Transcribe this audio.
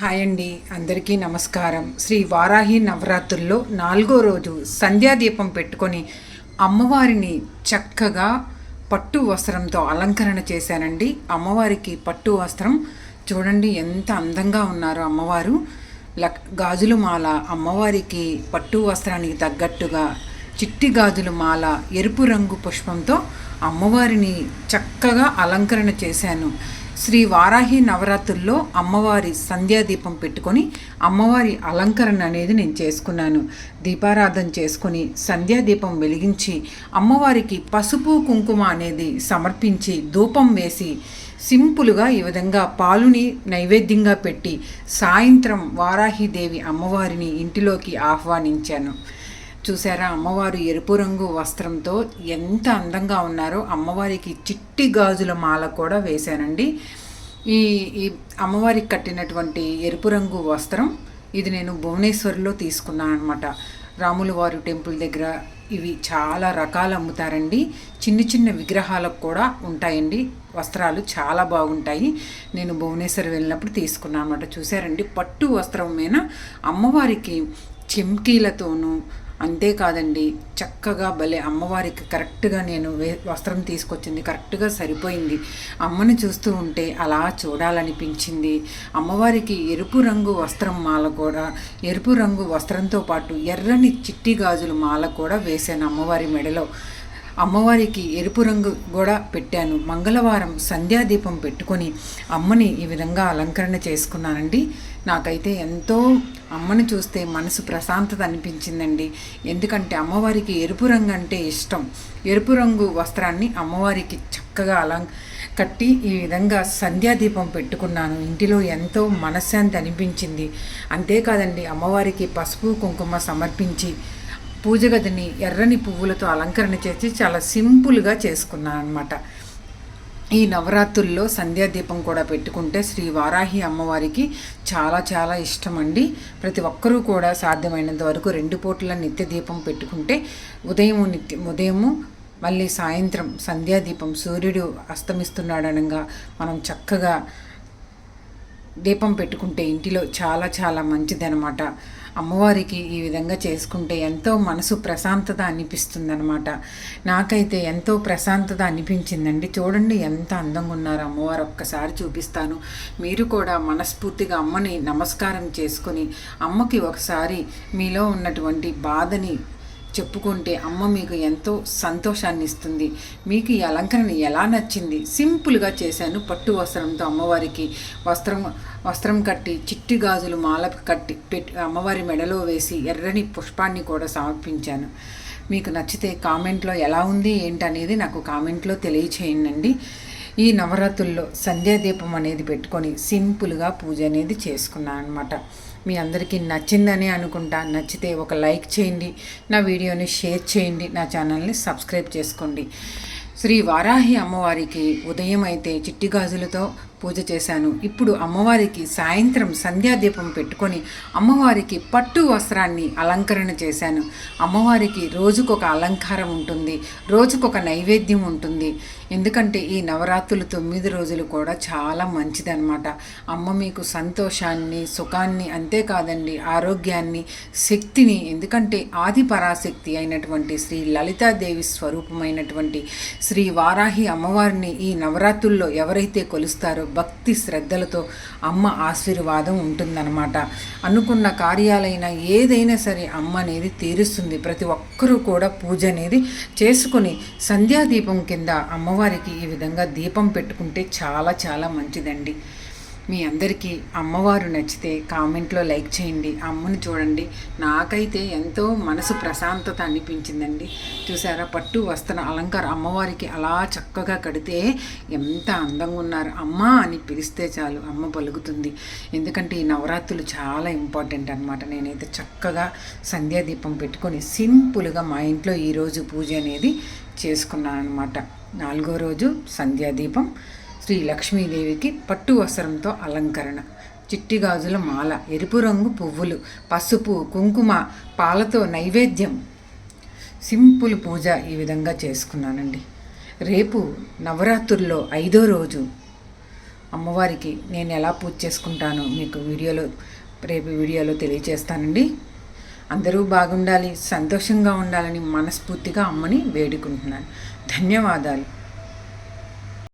Hi అండి. అందరికీ నమస్కారం. శ్రీ వారాహి నవరాత్రుల్లో నాలుగో రోజు సంధ్యాదీపం పెట్టుకొని అమ్మవారిని చక్కగా పట్టు వస్త్రంతో అలంకరణ చేశానండి అమ్మవారికి పట్టు వస్త్రం చూడండి ఎంత అందంగా ఉన్నారు అమ్మవారు. లక్ గాజులు మాల అమ్మవారికి పట్టు వస్త్రానికి తగ్గట్టుగా చిట్టి గాజులు మాల ఎరుపు రంగు పుష్పంతో అమ్మవారిని చక్కగా అలంకరణ చేశాను. శ్రీ వారాహి నవరాత్రుల్లో అమ్మవారి సంధ్యాదీపం పెట్టుకొని అమ్మవారి అలంకరణ అనేది నేను చేసుకున్నాను. దీపారాధన చేసుకొని సంధ్యాదీపం వెలిగించి అమ్మవారికి పసుపు కుంకుమ అనేది సమర్పించి ధూపం వేసి సింపుల్గా ఈ విధంగా పాలుని నైవేద్యంగా పెట్టి సాయంత్రం వారాహిదేవి అమ్మవారిని ఇంటిలోకి ఆహ్వానించాను. చూసారా? అమ్మవారు ఎరుపు రంగు వస్త్రంతో ఎంత అందంగా ఉన్నారో అమ్మవారికి చిట్టి గాజుల మాల కూడా వేశానండి ఈ ఈ అమ్మవారికి కట్టినటువంటి ఎరుపు రంగు వస్త్రం ఇది నేను భువనేశ్వర్లో తీసుకున్నాను అనమాట రాముల వారి టెంపుల్ దగ్గర ఇవి చాలా రకాలు అమ్ముతారండి. చిన్న చిన్న విగ్రహాలకు కూడా ఉంటాయండి. వస్త్రాలు చాలా బాగుంటాయి. నేను భువనేశ్వర్ వెళ్ళినప్పుడు తీసుకున్నాను అనమాట చూసారండి? పట్టు వస్త్రం మీద అమ్మవారికి చెమ్కీలతోనూ అంతేకాదండి చక్కగా భలే అమ్మవారికి కరెక్ట్గా నేను వే వస్త్రం తీసుకొచ్చింది కరెక్ట్గా సరిపోయింది. అమ్మని చూస్తూ ఉంటే అలా చూడాలనిపించింది. అమ్మవారికి ఎరుపు రంగు వస్త్రం మాల కూడా ఎరుపు రంగు వస్త్రంతో పాటు ఎర్రని చిట్టి గాజుల మాల కూడా వేశాను అమ్మవారి మెడలో. అమ్మవారికి ఎరుపు రంగు కూడా పెట్టాను. మంగళవారం సంధ్యాదీపం పెట్టుకొని అమ్మని ఈ విధంగా అలంకరణ చేసుకున్నానండి. నాకైతే ఎంతో అమ్మని చూస్తే మనసు ప్రశాంతత అనిపించిందండి. ఎందుకంటే అమ్మవారికి ఎరుపు రంగు అంటే ఇష్టం. ఎరుపు రంగు వస్త్రాన్ని అమ్మవారికి చక్కగా అలం కట్టి ఈ విధంగా సంధ్యాదీపం పెట్టుకున్నాను. ఇంటిలో ఎంతో మనశ్శాంతి అనిపించింది. అంతేకాదండి అమ్మవారికి పసుపు కుంకుమ సమర్పించి పూజ గదిని ఎర్రని పువ్వులతో అలంకరణ చేసి చాలా సింపుల్గా చేసుకున్నాను అనమాట ఈ నవరాత్రుల్లో సంధ్యాదీపం కూడా పెట్టుకుంటే శ్రీ వారాహి అమ్మవారికి చాలా చాలా ఇష్టం అండి ప్రతి ఒక్కరూ కూడా సాధ్యమైనంత వరకు రెండు పూట్ల నిత్య దీపం పెట్టుకుంటే ఉదయం నిత్య ఉదయము మళ్ళీ సాయంత్రం సంధ్యాదీపం సూర్యుడు అస్తమిస్తున్నాడనగా మనం చక్కగా దీపం పెట్టుకుంటే ఇంటిలో చాలా చాలా మంచిదనమాట అమ్మవారికి ఈ విధంగా చేసుకుంటే ఎంతో మనసు ప్రశాంతత అనిపిస్తుందనమాట నాకైతే ఎంతో ప్రశాంతత అనిపించిందండి. చూడండి ఎంత అందంగా ఉన్నారు అమ్మవారు. ఒక్కసారి చూపిస్తాను. మీరు కూడా మనస్ఫూర్తిగా అమ్మని నమస్కారం చేసుకొని అమ్మకి ఒకసారి మీలో ఉన్నటువంటి బాధని చెప్పుకుంటే అమ్మ మీకు ఎంతో సంతోషాన్ని ఇస్తుంది మీకు ఈ అలంకరణ ఎలా నచ్చింది? సింపుల్గా చేశాను పట్టు వస్త్రంతో అమ్మవారికి. వస్త్రం వస్త్రం కట్టి చిట్టి గాజులు మాల కట్టి పెట్టి అమ్మవారి మెడలో వేసి ఎర్రని పుష్పాన్ని కూడా సమర్పించాను. మీకు నచ్చితే కామెంట్లో ఎలా ఉంది ఏంటనేది నాకు కామెంట్లో తెలియచేయండి. ఈ నవరాత్రుల్లో సంధ్యాదీపం అనేది పెట్టుకొని సింపుల్గా పూజ అనేది చేసుకున్నాను అనమాట మీ అందరికీ నచ్చిందని అనుకుంటా. నచ్చితే ఒక లైక్ చేయండి నా వీడియోని షేర్ చేయండి నా ఛానల్ని సబ్స్క్రైబ్ చేసుకోండి. శ్రీ వారాహి అమ్మవారికి ఉదయం అయితే చిట్టి గాజులతో పూజ చేశాను. ఇప్పుడు అమ్మవారికి సాయంత్రం సంధ్యాదీపం పెట్టుకొని అమ్మవారికి పట్టు వస్త్రాన్ని అలంకరణ చేశాను. అమ్మవారికి రోజుకొక అలంకారం ఉంటుంది. రోజుకొక నైవేద్యం ఉంటుంది. ఎందుకంటే ఈ నవరాత్రులు తొమ్మిది రోజులు కూడా చాలా మంచిదన్నమాట. అమ్మ మీకు సంతోషాన్ని సుఖాన్ని అంతేకాదండి ఆరోగ్యాన్ని శక్తిని ఎందుకంటే ఆది పరాశక్తి అయినటువంటి శ్రీ లలితాదేవి స్వరూపమైనటువంటి శ్రీ వారాహి అమ్మవారిని ఈ నవరాత్రుల్లో ఎవరైతే కొలుస్తారో భక్తి శ్రద్ధలతో అమ్మ ఆశీర్వాదం ఉంటుందన్నమాట. అనుకున్న కార్యాలైన ఏదైనా సరే అమ్మ అనేది తీరుస్తుంది. ప్రతి ఒక్కరూ కూడా పూజ అనేది చేసుకుని సంధ్యాదీపం కింద అమ్మవారికి ఈ విధంగా దీపం పెట్టుకుంటే చాలా చాలా మంచిదండి. మీ అందరికీ అమ్మవారు నచ్చితే కామెంట్లో లైక్ చేయండి అమ్మని చూడండి. నాకైతే ఎంతో మనసు ప్రశాంతత అనిపించిందండి. చూసారా పట్టు వస్త్ర అలంకారం అమ్మవారికి అలా చక్కగా కడితే ఎంత అందంగా ఉన్నారు. అమ్మ అని పిలిస్తే చాలు అమ్మ పలుకుతుంది. ఎందుకంటే ఈ నవరాత్రులు చాలా ఇంపార్టెంట్ అనమాట నేనైతే చక్కగా సంధ్యాదీపం పెట్టుకొని సింపుల్గా మా ఇంట్లో ఈరోజు పూజ అనేది చేసుకున్నాను అనమాట నాలుగో రోజు సంధ్యాదీపం శ్రీ లక్ష్మీదేవికి పట్టు వస్త్రంతో అలంకరణ. చిట్టి గాజుల మాల ఎరుపు రంగు పువ్వులు పసుపు కుంకుమ పాలతో నైవేద్యం. సింపుల్ పూజ ఈ విధంగా చేసుకున్నానండి. రేపు నవరాత్రుల్లో ఐదో రోజు. అమ్మవారికి నేను ఎలా పూజ చేసుకుంటానో మీకు వీడియోలో రేపు వీడియోలో తెలియజేస్తానండి అందరూ బాగుండాలి సంతోషంగా ఉండాలని మనస్ఫూర్తిగా అమ్మని వేడుకుంటున్నాను. ధన్యవాదాలు.